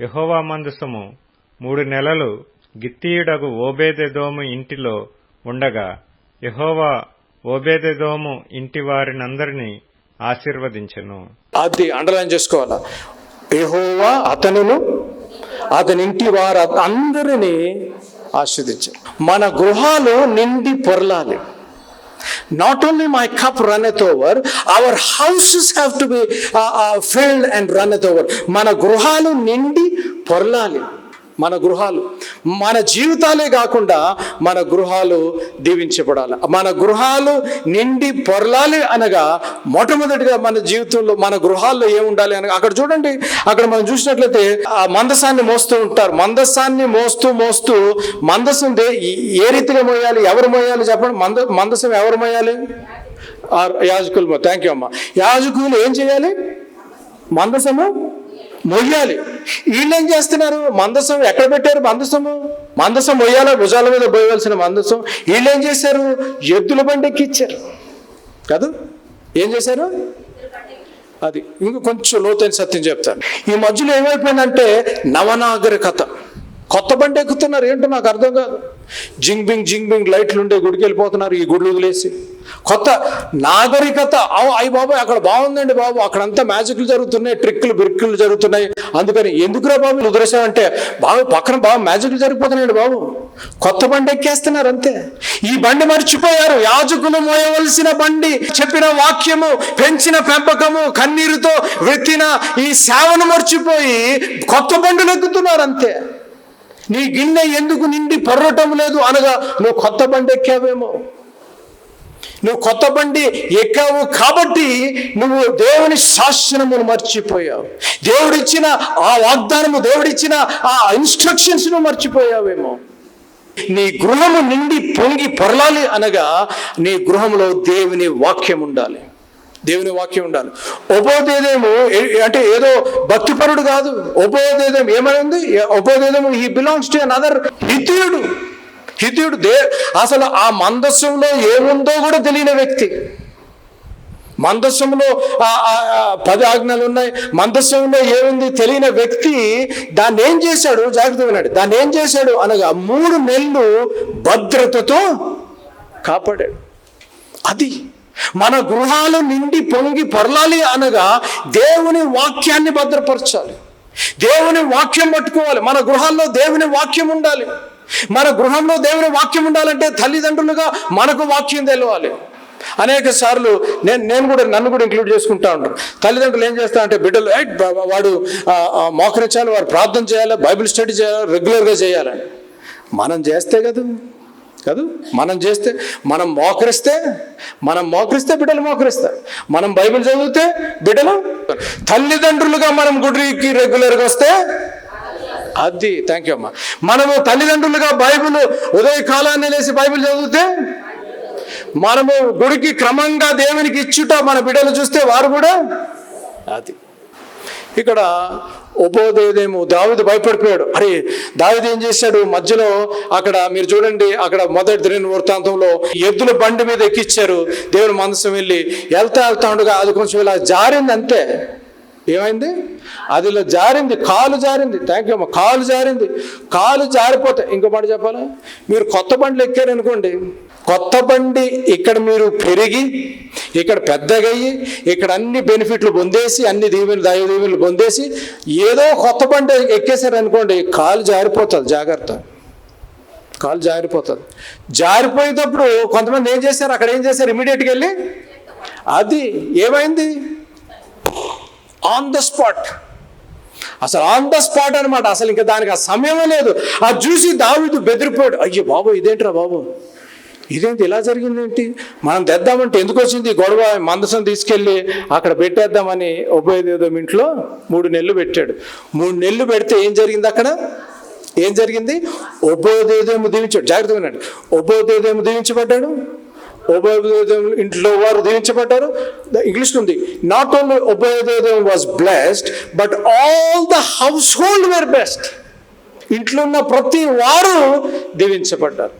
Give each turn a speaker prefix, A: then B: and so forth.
A: యహోవా మందసము మూడు నెలలు గిత్తీయుడగు ఓబేదెదోము ఇంటిలో ఉండగా యహోవా ఓబేదెదోము ఇంటి వారినందరినీ ఆశీర్వదించెను.
B: అది అండర్లైన్ చేసుకోవాలా? యహోవా అతనును అతని ఇంటి వారు అందరినీ ఆస్వాదించారు మన గృహాలు నిండి పొరలాలి. Not only my cup runneth over our houses have to be filled and runneth over మన గృహాలు నిండి పొరలాలి. మన గృహాలు మన జీవితాలే కాకుండా మన గృహాలు దీవించబడాలి. మన గృహాలు నిండి పొరలాలి అనగా మొట్టమొదటిగా మన జీవితంలో మన గృహాల్లో ఏముండాలి అనగా అక్కడ చూడండి అక్కడ మనం చూసినట్లయితే ఆ మందసాన్ని మోస్తూ ఉంటారు. మందసాన్ని మోస్తూ మోస్తూ మందసం దే- ఏ రీతిగా మోయాలి? ఎవరు మోయాలి చెప్పండి? మంద మందసం ఎవరు మోయాలి? ఆ యాజకులు థ్యాంక్ యూ అమ్మ. యాజకులు ఏం చేయాలి? మందసము మొయ్యాలి వీళ్ళు ఏం చేస్తున్నారు? మందసం ఎక్కడ పెట్టారు మందసము? మందసం పోయాలా భుజాల మీద పోయవలసిన మందసం. వీళ్ళు ఏం చేశారు? ఎద్దుల బండి ఎక్కిచ్చారు కాదు? ఏం చేశారు? అది. ఇంక కొంచెం లోతైన సత్యం చెప్తాను. ఈ మధ్యలో ఏమైపోయిందంటే నవనాగరికత. కొత్త బండి ఎక్కుతున్నారు ఏంటో నాకు అర్థం కాదు. జింగ్ బింగ్ జింగ్ బింగ్ లైట్లు ఉండే గుడికి వెళ్ళిపోతున్నారు ఈ గుడ్లు వదిలేసి. కొత్త నాగరికత అయ్యి బాబు అక్కడ బాగుందండి బాబు అక్కడంతా మ్యాజిక్లు జరుగుతున్నాయి ట్రిక్కులు బ్రిక్లు జరుగుతున్నాయి. అందుకని ఎందుకురా బాబు వదిలేసాం బాబు పక్కన బాబు మ్యాజిక్లు జరిగిపోతున్నాయండి బాబు. కొత్త బండి ఎక్కేస్తున్నారు అంతే. ఈ బండి మర్చిపోయారు యాజకులు మోయవలసిన బండి చెప్పిన వాక్యము పెంచిన పెంపకము కన్నీరుతో వెత్తిన ఈ సేవను మర్చిపోయి కొత్త బండులు ఎక్కుతున్నారు అంతే. నీ గిన్నె ఎందుకు నిండి పర్రటం లేదు అనగా నువ్వు కొత్త బండి ఎక్కావేమో? నువ్వు కొత్త బండి ఎక్కావు కాబట్టి నువ్వు దేవుని శాసనమును మర్చిపోయావు. దేవుడిచ్చిన ఆ వాగ్దానము దేవుడిచ్చిన ఆ ఇన్స్ట్రక్షన్స్ను మర్చిపోయావేమో? నీ గృహము నిండి పొంగి పొరలాలి అనగా నీ గృహంలో దేవుని వాక్యం ఉండాలి దేవుని వాక్యం ఉండాలి. ఉపోదేదేమో ఏ- అంటే ఏదో భక్తిపరుడు కాదు. ఉపోదేదం ఏమైంది ఉపోదేదము హీ బిలాంగ్స్ టు అనదర్ హితీయుడు. హితీయుడు దే అసలు ఆ మందస్సులో ఏముందో కూడా తెలియని వ్యక్తి. మందస్సంలో పది ఆజ్ఞలు ఉన్నాయి. మందస్సంలో ఏముంది తెలియని వ్యక్తి దాన్ని ఏం చేశాడు? జాగ్రత్త విన్నాడు దాన్ని ఏం చేశాడు? అనగా మూడు నెలలు భద్రతతో కాపాడాడు. అది మన గృహాలు నిండి పొంగి పొరలాలి అనగా దేవుని వాక్యాన్ని భద్రపరచాలి. దేవుని వాక్యం పట్టుకోవాలి. మన గృహాల్లో దేవుని వాక్యం ఉండాలి. మన గృహంలో దేవుని వాక్యం ఉండాలంటే తల్లిదండ్రులుగా మనకు వాక్యం తెలవాలి. అనేక సార్లు నేను నేను కూడా నన్ను కూడా ఇంక్లూడ్ చేసుకుంటా ఉంటాను తల్లిదండ్రులు ఏం చేస్తా అంటే బిడ్డలు వాడు మోకరించాలి వాడు ప్రార్థన చేయాలి బైబిల్ స్టడీ చేయాలి రెగ్యులర్గా చేయాలని మనం చేస్తే కదా. కాదు? మనం చేస్తే మనం మోకరిస్తే మనం మోకరిస్తే బిడ్డలు మోకరిస్తారు. మనం బైబిల్ చదివితే బిడ్డలు తల్లిదండ్రులుగా మనం గుడికి రెగ్యులర్గా వస్తే అది థ్యాంక్ యూ అమ్మా. మనము తల్లిదండ్రులుగా బైబిల్ ఉదయ కాలాన్ని లేసి బైబిల్ చదివితే మనము గుడికి క్రమంగా దేవునికి ఇచ్చుట మన బిడ్డలు చూస్తే వారు కూడా అది. ఇక్కడ ఉపోదేదేమో దావిది భయపడిపోయాడు. అరే దావిది ఏం చేశాడు? మధ్యలో అక్కడ మీరు చూడండి అక్కడ మొదటి రెండు వృత్తాంతంలో ఎద్దుల బండి మీద ఎక్కిచ్చారు. దేవుని మనసు వెళ్ళి వెళ్తా వెళ్తా ఉండగా అది కొంచెం ఇలా జారింది అంతే. ఏమైంది? అదిలో జారింది కాలు జారింది. థ్యాంక్ యూ అమ్మ కాలు జారింది. కాలు జారిపోతే ఇంకో మాట చెప్పాలా? మీరు కొత్త బండ్లు ఎక్కారనుకోండి. కొత్త బండి ఇక్కడ మీరు పెరిగి ఇక్కడ పెద్దగయ్యి ఇక్కడ అన్ని బెనిఫిట్లు పొందేసి అన్ని దీవెనలు దైవ దీవెనలు పొందేసి ఏదో కొత్త బండి ఎక్కేసారనుకోండి కాలు జారిపోతుంది జాగ్రత్త. కాలు జారిపోతుంది. జారిపోయేటప్పుడు కొంతమంది ఏం చేశారు? అక్కడ ఏం చేశారు? ఇమీడియట్గా వెళ్ళి అది ఏమైంది? ఆన్ ద స్పాట్ అసలు ఆన్ ద స్పాట్ అనమాట అసలు ఇంకా దానికి ఆ సమయమే లేదు. అది చూసి దావిదు బెదిరిపోయాడు. అయ్యో బాబు ఇదేంట్రా బాబు? ఇదేంటి ఇలా జరిగిందేంటి? మనం తెద్దామంటే ఎందుకు వచ్చింది గొడవ? మందసం తీసుకెళ్ళి అక్కడ పెట్టేద్దామని ఉభయదేదం ఇంట్లో మూడు నెలలు పెట్టాడు. మూడు నెలలు పెడితే ఏం జరిగింది అక్కడ? ఏం జరిగింది? ఉభయదేదము దీవించాడు. జాగ్రత్తగా ఉన్నాడు ఉభయదేదము దీవించబడ్డాడు? ఉభయదేదం ఇంట్లో వారు దీవించబడ్డారు. ఇంగ్లీష్ ఉంది. Not only ఉభయదేదం was blessed but all the household were blessed ఇంట్లో ఉన్న ప్రతి వారు దీవించబడ్డారు.